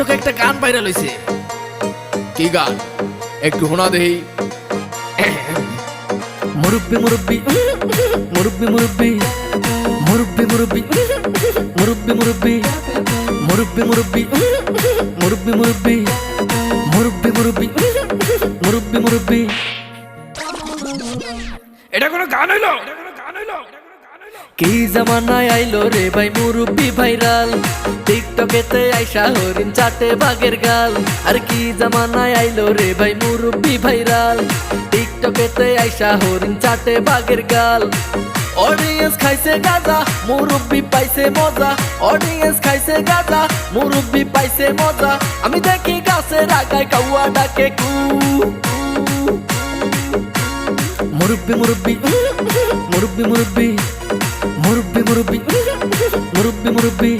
টিকটকে একটা গান ভাইরাল হইছে কি গান একটু শোনা দেই মুরব্বি মুরব্বি মুরব্বি মুরব্বি মুরব্বি মুরব্বি মুরব্বি মুরব্বি মুরব্বি মুরব্বি মুরব্বি মুরব্বি মুরব্বি মুরব্বি মুরব্বি মুরব্বি এটা কোনো গান হইল কি জামানায় আইলো রে ভাই মুরব্বি ভাইরাল টিকটকেতে আইসা হরিণ চাটে বাঘের গাল। আর কি জামানায় আইলো রে ভাই মুরব্বী ভাইরাল। টিকটকেতে আইসা হরিণ চাটে বাঘের গাল। অডিয়েন্স খাইছে গাজা, মুরব্বি পাইছে মজা। অডিয়েন্স খাইছে গাজা, মুরব্বি পাইছে মজা। আমি দেখি গাছে রাগায় কাউয়া ডাকে কু। মুরব্বি মুরব্বি মুরব্বি মুরব্বি মুরব্বি মুরব্বি মুরব্বি মুরব্বি।